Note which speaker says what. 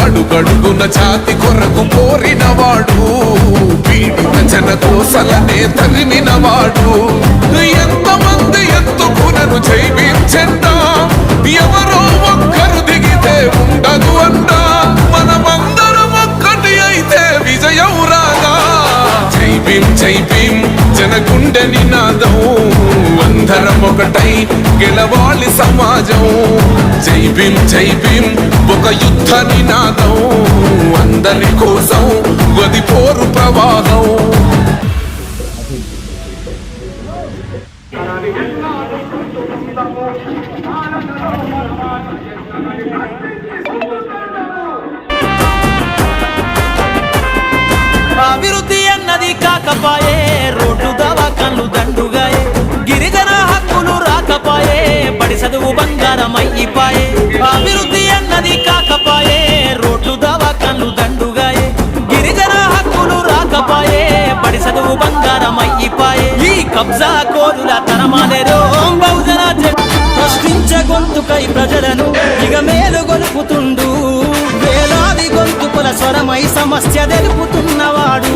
Speaker 1: అడుగడుగున జాతి కొరకు కోరినవాడు. పీడిన పీడిత జన కోసలనే తరిమినవాడు. ఎంతమంది ఎత్తుకునను జైవించెండా ఎవరో ఒక్కరు దిగితే ఉండదు అంట. మనమందరం ఒక్కటి అయితే విజయం రాగా జై భీం జై భీం జనగుండె నినాదం. అందరం ఒకటై గెలవాలి సమాజం. జై భీం జై భీం ఒక యుద్ధ నినాదం అందరి కోసం గది పోరు ప్రవాహం
Speaker 2: అభివృద్ధి అన్నది కాకపాయే రోడ్డు దవాఖాన్లు దండుగాయే గిరిజన హక్కులు రాకపాయే బడి చదువు బంగారం బంగారమయ్యిపాయే అభివృద్ధి కబ్జా తరమాలేరో. బహుజన ప్రశ్నించ గొంతుకై ప్రజలను ఇక మేలు గొలుపుతుండు. వేలాది గొంతుకుల స్వరమై సమస్య తెలుపుతున్నవాడు.